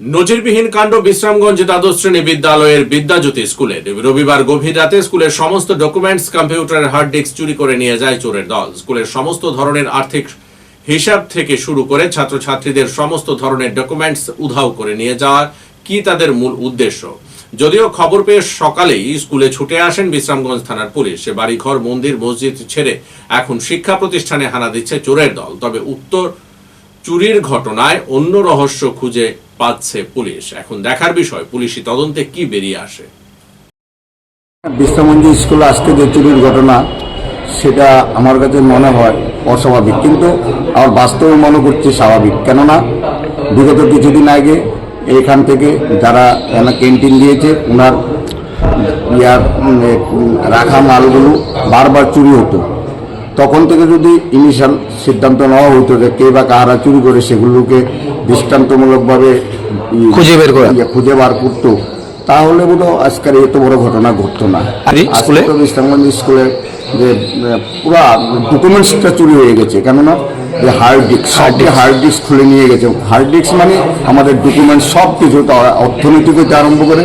নজিরবিহীন কাণ্ড বিশ্রামগঞ্জ দ্বাদশ শ্রেণি বিদ্যালয়ের বিদ্যাজ্যোতি স্কুলে। রবিবার গভীর রাতে স্কুলের সমস্ত ডকুমেন্টস কম্পিউটারের হার্ড ডিস্ক চুরি করে নিয়ে যায় চোরের দল। স্কুলের সমস্ত ধরনের আর্থিক হিসাব থেকে শুরু করে ছাত্রছাত্রীদের সমস্ত ধরনের ডকুমেন্টস উধাও করে নিয়ে যাওয়া কি তাদের মূল উদ্দেশ্য? যদিও খবর পেয়ে সকালেই স্কুলে ছুটে আসেন বিশ্রামগঞ্জ থানার পুলিশ। বাড়িঘর, মন্দির, মসজিদ ছেড়ে এখন শিক্ষা প্রতিষ্ঠানে হানা দিচ্ছে চোরের দল। তবে উত্তর চুরির ঘটনায় অন্য রহস্য খুঁজে পাচ্ছে পুলিশ। এখন দেখার বিষয়, পুলিশি তদন্তে কি বেরিয়ে আসে? বিশ্বমঞ্জি স্কুলে আজকে যে চুরির ঘটনা, সেটা আমার কাছে মনে হয় অস্বাভাবিক। কিন্তু আমার বাস্তবে মনে করছি স্বাভাবিক। কেননা, বিগত কিছুদিন আগে এখান থেকে যারা ক্যান্টিন দিয়েছে ওনার ইয়ার রাখা মালগুলো বারবার চুরি হতো। তখন থেকে যদি ইনিশিয়াল সিদ্ধান্ত নেওয়া হতো যে কে বা কারা চুরি করে সেগুলোকে দৃষ্টান্তমূলকভাবে খুঁজে বের করা। ইয়ে, খুঁজে বার করতো। তাহলে বোধ আজকের এত বড় ঘটনা ঘটতো না। স্কুলে? ইসলামগঞ্জ স্কুলে যে পুরা ডকুমেন্টসটা চুরি হয়ে গেছে। কেননা যে হার্ড ডিস্ক সবটি হার্ড ডিস্ক খুলে নিয়ে গেছে। হার্ড ডিস্ক মানে আমাদের ডকুমেন্ট সব কিছু অর্থনীতি থেকে আরম্ভ করে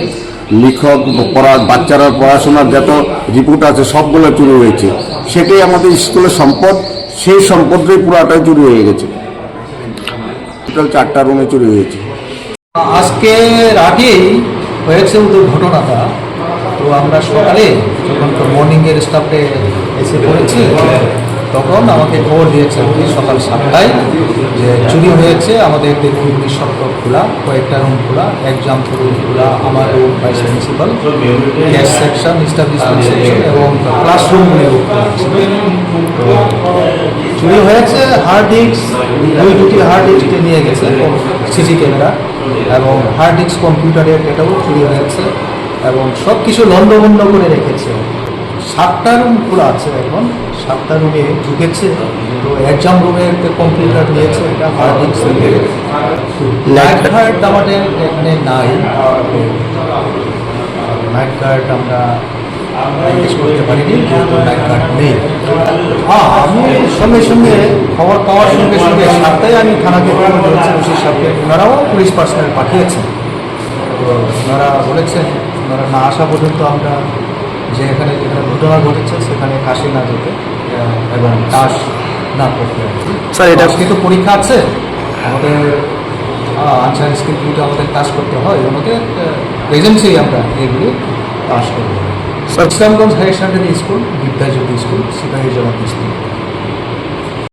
লেখক পড়া বাচ্চারা পড়াশোনার যত রিপোর্ট আছে সবগুলো চুরি হয়েছে। সেটাই আমাদের স্কুলের সম্পদ। সেই সম্পদটাই পুরাটাই চুরি হয়ে গেছে। টোটাল চারটা রুমে চুরি হয়েছে। আজকে রাতেই হয়েছে ওদের ঘটনাটা। তো আমরা সকালে যখন মর্নিংয়ের স্টাফে এসে পড়েছি তখন আমাকে খবর দিয়েছেন কি সকাল সাতটায় যে চুরি হয়েছে, আমাদের দেখুন নিঃশব্দ খোলা, কয়েকটা রুম খোলা এক্সাম রুম খোলা, আমার room vice principal cash section establishment section এবং তো চুরি হয়েছে হার্ড ডিস্ক দুই দুটি হার্ড ডিস্ক নিয়ে গেছে সিসি ক্যামেরা এবং হার্ড ডিস্ক কম্পিউটারের এটাও চুরি হয়েছে এবং সব কিছু লন্ডভন্ড করে রেখেছে। সাতটা রুম খোলা আছে এখন। সাতটা রুমে ঢুকেছে। তো এক্সাম রুমের কম্পিউটার নিয়েছে এটা হার্ড ডিস্ক লাইট হার্ড আমাদের এখানে নাই। নাইট গার্ড আমরা জিজ্ঞেস করতে পারিনি, যেহেতু গার্ড হ্যাঁ আমি সঙ্গে সঙ্গে খবর পাওয়ার সঙ্গে সঙ্গে সাতটায় আমি থানাকে ফোন করেছি ওসি সাহেবকে ওনারাও পুলিশ পার্সোনাল পাঠিয়েছেন। তো ওনারা বলেছেন, ওনারা না আসা পর্যন্ত আমরা যে এখানে যেখানে ঘটনা ঘটেছে সেখানে কাশি না যেতে এবং কাশ না করতে স্যার, এটা- কিন্তু তো পরীক্ষা আছে। আমাদের আনসার স্কিল দুটো আমাদের কাজ করতে হয় আমাদের প্রেজেন্সেই আমরা এগুলি পাস করব। Sir- Islamganj higher secondary school Vidyajyoti school Sipahi Jamat school.